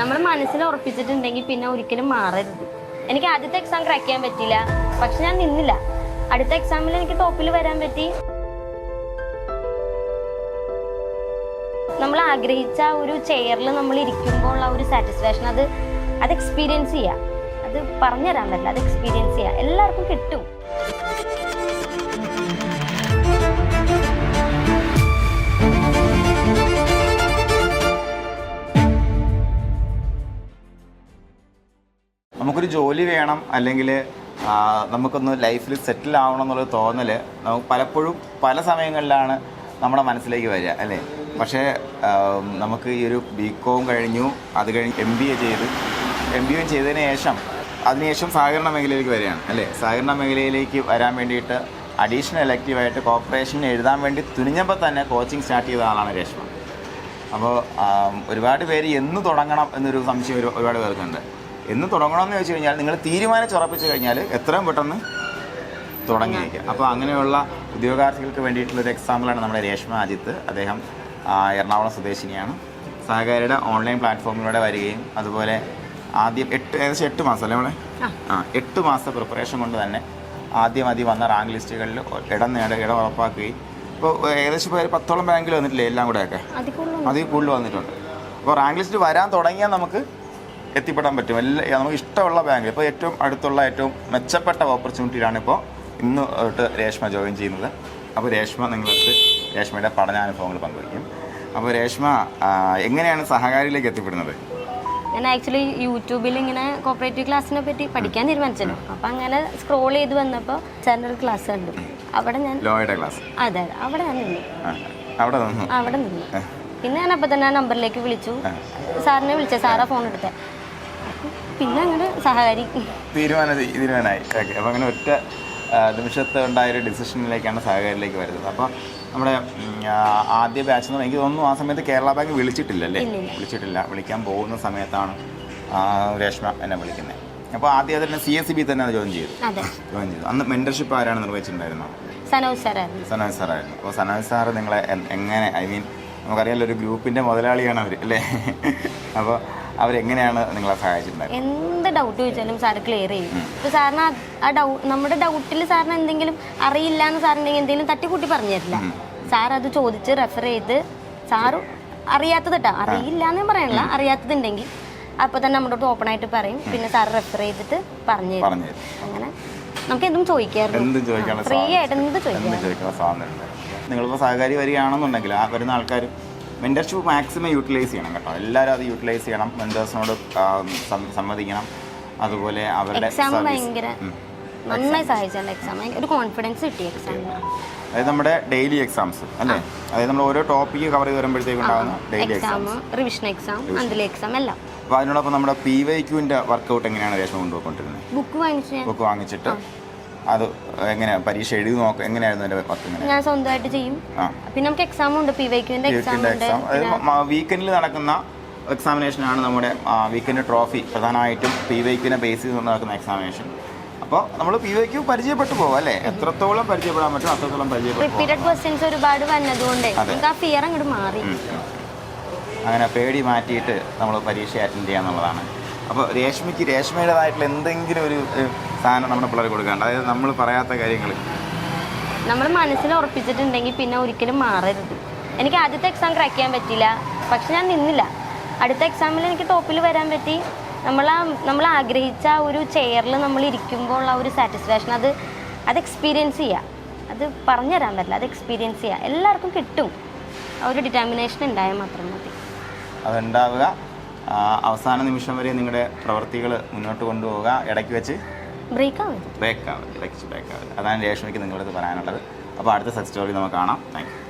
നമ്മൾ മനസ്സിൽ ഉറപ്പിച്ചിട്ടുണ്ടെങ്കിൽ പിന്നെ ഒരിക്കലും മാറരുത്. എനിക്ക് ആദ്യത്തെ എക്സാം ക്രാക്ക് ചെയ്യാൻ പറ്റിയില്ല. പക്ഷെ ഞാൻ നിന്നില്ല. അടുത്ത എക്സാമിൽ എനിക്ക് ടോപ്പിൽ വരാൻ പറ്റി. നമ്മൾ ആഗ്രഹിച്ച ഒരു ചെയറിൽ നമ്മൾ ഇരിക്കുമ്പോൾ ഉള്ള ഒരു സാറ്റിസ്ഫാക്ഷൻ അത് അത് എക്സ്പീരിയൻസ് ചെയ്യുക അത് പറഞ്ഞുതരാൻ പറ്റില്ല. അത് എക്സ്പീരിയൻസ് ചെയ്യുക എല്ലാവർക്കും കിട്ടും. നമുക്കൊരു ജോലി വേണം അല്ലെങ്കിൽ നമുക്കൊന്ന് ലൈഫിൽ സെറ്റിൽ ആവണം എന്നുള്ള തോന്നൽ നമുക്ക് പലപ്പോഴും പല സമയങ്ങളിലാണ് നമ്മുടെ മനസ്സിലേക്ക് വരിക അല്ലേ? പക്ഷേ നമുക്ക് ഈ ഒരു ബി കോം കഴിഞ്ഞു അത് കഴിഞ്ഞ് എം ബി എ ചെയ്ത് എം ബി എ ചെയ്തതിന് ശേഷം അതിനുശേഷം സഹകരണ മേഖലയിലേക്ക് വരികയാണ് അല്ലേ? സഹകരണ മേഖലയിലേക്ക് വരാൻ വേണ്ടിയിട്ട് അഡീഷണൽ എലക്റ്റീവായിട്ട് കോർപ്പറേഷൻ എഴുതാൻ വേണ്ടി തുനിഞ്ഞപ്പോൾ തന്നെ കോച്ചിങ് സ്റ്റാർട്ട് ചെയ്ത ആളാണ് രേഷ്മ. അപ്പോൾ ഒരുപാട് പേര് എന്ന് തുടങ്ങണം എന്നൊരു സംശയം ഒരുപാട് പേർക്കുണ്ട്. എന്ന് തുടങ്ങണമെന്ന് വെച്ച് കഴിഞ്ഞാൽ നിങ്ങൾ തീരുമാനിച്ചുറപ്പിച്ചു കഴിഞ്ഞാൽ എത്രയും പെട്ടെന്ന് തുടങ്ങിയിരിക്കുക അപ്പോൾ അങ്ങനെയുള്ള ഉദ്യോഗാർത്ഥികൾക്ക് വേണ്ടിയിട്ടുള്ള ഒരു എക്സാമ്പിളാണ് നമ്മുടെ രേഷ്മ അജിത്ത്. അദ്ദേഹം എറണാകുളം സ്വദേശിനിയാണ്. സഹകാരിയുടെ ഓൺലൈൻ പ്ലാറ്റ്ഫോമിലൂടെ വരികയും അതുപോലെ ആദ്യം എട്ട് ഏകദേശം എട്ട് മാസം അല്ലേ നമ്മളെ ആ. എട്ട് മാസത്തെ പ്രിപ്പറേഷൻ കൊണ്ട് തന്നെ ആദ്യം ആദ്യം വന്ന റാങ്ക് ലിസ്റ്റുകളിൽ ഇടം നേടുക ഇടം ഉറപ്പാക്കുകയും. ഇപ്പോൾ ഏകദേശം ഇപ്പോൾ പത്തോളം ബാങ്കിൽ വന്നിട്ടില്ലേ എല്ലാം കൂടെയൊക്കെ? അതിൽ കൂടുതൽ വന്നിട്ടുണ്ട്. അപ്പോൾ റാങ്ക് ലിസ്റ്റ് വരാൻ തുടങ്ങിയാൽ നമുക്ക് എത്തിപ്പെടാൻ പറ്റും. എല്ലാ നമുക്ക് ഇഷ്ടമുള്ള ബാങ്കിൽ ഇപ്പോൾ ഏറ്റവും അടുത്തുള്ള ഏറ്റവും മെച്ചപ്പെട്ട ഓപ്പർച്യൂണിറ്റിയിലാണ് ഇപ്പോൾ ഇന്ന് തൊട്ട് രേഷ്മ ജോയിൻ ചെയ്യുന്നത്. അപ്പോൾ രേഷ്മ നിങ്ങൾക്ക് രേഷ്മയുടെ പഠനാനുഭവങ്ങൾ പങ്കുവയ്ക്കും. അപ്പോൾ രേഷ്മ എങ്ങനെയാണ് സഹകാരിയിലേക്ക് എത്തിപ്പെടുന്നത്? ഞാൻ ആക്ച്വലി യൂട്യൂബിൽ ഇങ്ങനെ കോപ്പറേറ്റീവ് ക്ലാസ്സിനെ പറ്റി പഠിക്കാൻ തീരുമാനിച്ചല്ലോ. അപ്പം അങ്ങനെ സ്ക്രോൾ ചെയ്ത് വന്നപ്പോൾ ചാനൽ ക്ലാസ് കണ്ടു. അവിടെ ഞാൻ ലോയുടെ ക്ലാസ് അതെ അവിടെ ഞാൻ നിന്നു. അവിടെ നിന്നു. അവിടെ നിന്നു. പിന്നെ ഞാൻ അപ്പം തന്നെ ആ നമ്പറിലേക്ക് വിളിച്ചു. സാറിനെ വിളിച്ച. സാറാ ഫോൺ എടുത്തേ. പിന്നെ അങ്ങോട്ട് സഹകാരി തീരുമാനം തീരുമാനമായി ഓക്കെ അപ്പോൾ അങ്ങനെ ഒറ്റ നിമിഷത്തെ ഉണ്ടായ ഒരു ഡിസിഷനിലേക്കാണ് സഹകാരിയിലേക്ക് വരുന്നത്. അപ്പോൾ നമ്മുടെ ആദ്യ ബാച്ച് എന്ന് എനിക്ക് തോന്നുന്നു ആ സമയത്ത് കേരള ബാങ്ക് വിളിച്ചിട്ടില്ല അല്ലേ? വിളിച്ചിട്ടില്ല. വിളിക്കാൻ പോകുന്ന സമയത്താണ് രേഷ്മ എന്നെ വിളിക്കുന്നത് അപ്പോൾ ആദ്യം തന്നെ സി എസ് സി ബി തന്നെ ജോയിൻ ചെയ്തു. അതെ. ജോയിൻ ചെയ്തു. അന്ന് മെന്റർഷിപ്പ് ആരാണ് നിർവഹിച്ചിട്ടുണ്ടായിരുന്നത്? സനോജ് സാറായിരുന്നു സനോജ് സാറായിരുന്നു അപ്പോൾ സനോജ് സാറ് നിങ്ങളെ എങ്ങനെ ഐ മീൻ നമുക്കറിയാലോ ഒരു ഗ്രൂപ്പിന്റെ മുതലാളിയാണ് അവർ അല്ലേ? അപ്പോൾ അവരെങ്ങനെയാണ് നിങ്ങളെ സഹായിച്ചിട്ടുണ്ടായിരുന്നത്? എന്ത് ഡൗട്ട് ചോദിച്ചാലും സാർ ക്ലിയർ ചെയ്യും. ഇപ്പൊ സാറിന് ആ- ഡൗട്ട് ഡൗ നമ്മുടെ ഡൗട്ടിൽ സാറിന് എന്തെങ്കിലും അറിയില്ല എന്ന് സാറിന് എന്തെങ്കിലും തട്ടിക്കൂട്ടി പറഞ്ഞു തരില്ല സാർ അത് ചോദിച്ച് റെഫർ ചെയ്ത് സാറ് അറിയാത്തത് കേട്ടോ അറിയില്ല എന്ന് പറയണില്ല. അറിയാത്തതുണ്ടെങ്കിൽ അപ്പൊ തന്നെ നമ്മുടെ അടുത്ത് ഓപ്പൺ ആയിട്ട് പറയും. പിന്നെ സാർ റെഫർ ചെയ്തിട്ട് പറഞ്ഞു തരും. അങ്ങനെ നമുക്ക് എന്തും ചോദിക്കാറുണ്ട് ഫ്രീ ആയിട്ട് എന്ത് ചോദിക്കാം? നിങ്ങളിപ്പോ നിങ്ങളിപ്പോൾ സഹകാരി വരികയാണെന്നുണ്ടെങ്കിൽ ആ വരുന്ന ആൾക്കാർ മെന്റർഷിപ്പ് മാക്സിമം യൂട്ടിലൈസ് ചെയ്യണം കേട്ടോ. എല്ലാവരും അത് യൂട്ടിലൈസ് ചെയ്യണം. മെന്റേഴ്സിനോട് സമ്മതിക്കണം. അതുപോലെ അവരുടെ എക്സാം ഭയങ്കര നന്നായി സഹായിച്ചാണ് എക്സാം ഒരു കോൺഫിഡൻസ് കിട്ടി എക്സാമിന് അതായത് നമ്മുടെ ഡെയിലി എക്സാംസ് അല്ലേ? അതായത് നമ്മൾ ഓരോ ടോപ്പിക്ക് കവർ ചെയ്ത് വരുമ്പോഴത്തേക്കും ഉണ്ടാകുന്ന daily exam revision exam monthly exam എല്ലാം. അപ്പോൾ അതിനോടൊപ്പം നമ്മുടെ പി വൈ ക്യൂവിന്റെ വർക്കൗട്ട് എങ്ങനെയാണ് രേഷ്മ കൊണ്ടുപോയിക്കൊണ്ടിരുന്നത്? ബുക്ക് വാങ്ങിച്ച്. ബുക്ക് വാങ്ങിച്ചിട്ട് അത് എങ്ങനെ പരീക്ഷ എഴുതി നോക്ക എങ്ങനെയായിരുന്നു എന്റെ വർക്ക് ഞാൻ സ്വന്തമായിട്ട് ചെയ്യും. പിന്നെ നമുക്ക് എക്സാം ഉണ്ട്. പി വൈക്യുവിന്റെ എക്സാം ഉണ്ട്. വീക്കെൻഡിൽ നടക്കുന്ന എക്സാമിനേഷൻ ആണ് നമ്മുടെ വീക്കെൻഡ് ട്രോഫി പ്രധാനമായിട്ടും പി വൈക്കിനെ ബേസ് ചെയ്ത് നടക്കുന്ന എക്സാമിനേഷൻ അപ്പോൾ നമ്മൾ പി വൈക്ക് പരിചയപ്പെട്ടു പോകും അല്ലേ? എത്രത്തോളം പരിചയപ്പെടാൻ പറ്റും അത്രത്തോളം പരിചയപ്പെടും റിപ്പീറ്റഡ് ക്വസ്റ്റ്യൻസ് ഒരുപാട് വന്നതുകൊണ്ട് നമുക്ക് ആ ഫിയർ അങ്ങോട്ട് മാറി. അങ്ങനെ പേടി മാറ്റിയിട്ട് നമ്മൾ പരീക്ഷ അറ്റൻഡ് ചെയ്യാന്നുള്ളതാണ്. അപ്പോൾ രേഷ്മയ്ക്ക് രേഷ്മയുടേതായിട്ടുള്ള എന്തെങ്കിലും ഒരു സാധനം നമ്മുടെ പിള്ളേർ കൊടുക്കാണ്ട് അതായത് നമ്മൾ പറയാത്ത കാര്യങ്ങൾ നമ്മൾ മനസ്സിൽ ഉറപ്പിച്ചിട്ടുണ്ടെങ്കിൽ പിന്നെ ഒരിക്കലും മാറരുത്. എനിക്ക് ആദ്യത്തെ എക്സാം ക്രാക്ക് ചെയ്യാൻ പറ്റിയില്ല. പക്ഷെ ഞാൻ നിന്നില്ല. അടുത്ത എക്സാമിൽ എനിക്ക് ടോപ്പിൽ വരാൻ പറ്റി. നമ്മൾ ആ നമ്മൾ ആഗ്രഹിച്ച ഒരു ചെയറിൽ നമ്മൾ ഇരിക്കുമ്പോൾ ഉള്ള ഒരു സാറ്റിസ്ഫാക്ഷൻ അത് അത് എക്സ്പീരിയൻസ് ചെയ്യുക അത് പറഞ്ഞു തരാൻ പറ്റില്ല. അത് എക്സ്പീരിയൻസ് ചെയ്യുക എല്ലാവർക്കും കിട്ടും. ആ ഒരു ഡിറ്റർമിനേഷൻ ഉണ്ടായാൽ മാത്രം മതി. അതുണ്ടാവുക. അവസാന നിമിഷം വരെ നിങ്ങളുടെ പ്രവൃത്തികൾ മുന്നോട്ട് കൊണ്ടുപോവുക. ഇടയ്ക്ക് വെച്ച് ബ്രേക്ക് ആവരുത് ബ്രേക്ക് ആവരുത് ഇടയ്ക്ക് ബ്രേക്ക് ആവരുത് അതാണ് രേഷ്മയ്ക്ക് നിങ്ങളത് പറയാനുള്ളത്. അപ്പോൾ അടുത്ത സെക്സ് സ്റ്റോറി നമുക്ക് കാണാം. Thank you.